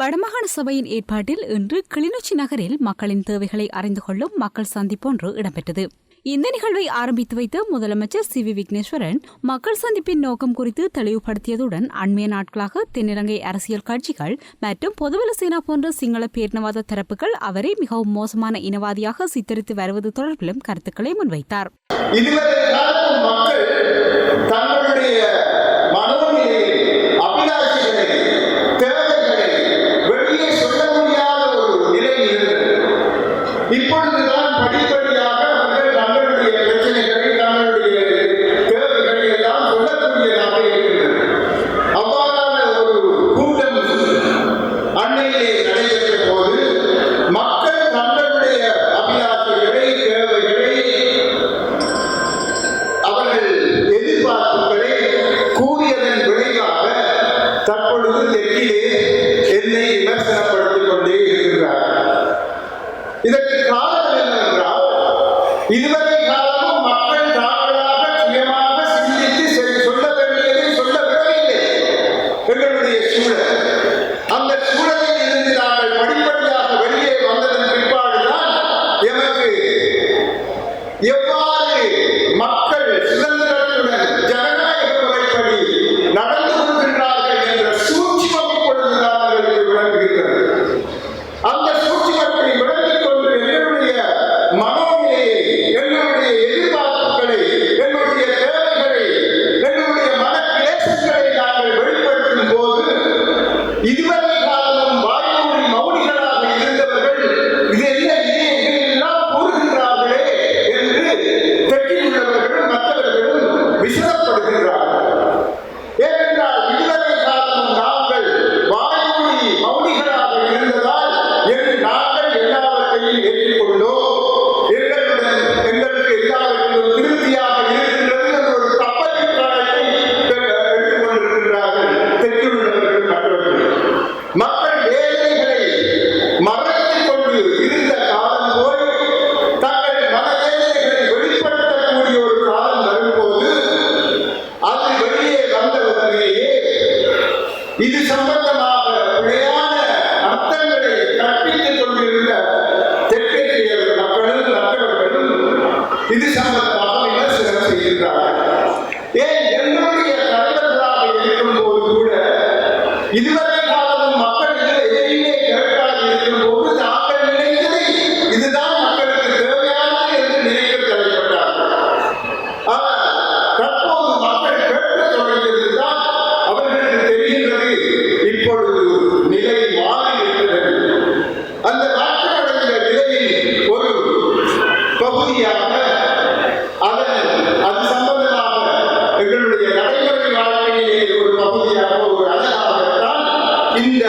வடமாகாண சபையின் ஏற்பாட்டில் இன்று கிளிநொச்சி நகரில் மக்களின் தேவைகளை அறிந்து கொள்ளும் மக்கள் சந்திப்பொன்று இடம்பெற்றது. இந்த நிகழ்வை ஆரம்பித்து வைத்த முதலமைச்சர் சி வி விக்னேஸ்வரன் மக்கள் சந்திப்பின் நோக்கம் குறித்து தெளிவுபடுத்தியதுடன் அண்மைய நாட்களாக தென்னிலங்கை அரசியல் கட்சிகள் மற்றும் பொதுவல சேனா போன்ற சிங்கள பேரினவாத தரப்புகள் அவரை மிகவும் மோசமான இனவாதியாக சித்தரித்து வருவது தொடர்பிலும் கருத்துக்களை முன்வைத்தார். தெற்கிலே என்னை விமர்சனப்படுத்திக் கொண்டே இருக்கிறார் இதற்கு காரணம் என்னவென்றால் இதுவரை இது சம்பந்தமாக பிழையான அர்த்தங்களை கற்பித்துக் கொண்டிருந்த தெற்கத்திய மக்களும் மற்றவர்களும் இது சம்பந்தமாக விமர்சனம் செய்கின்றார்கள். ஏன் என்னுடைய தலைவர்களாக இருக்கும் போது கூட இதுவரை மக்கள் கேட்க தொடங்கியது இந்த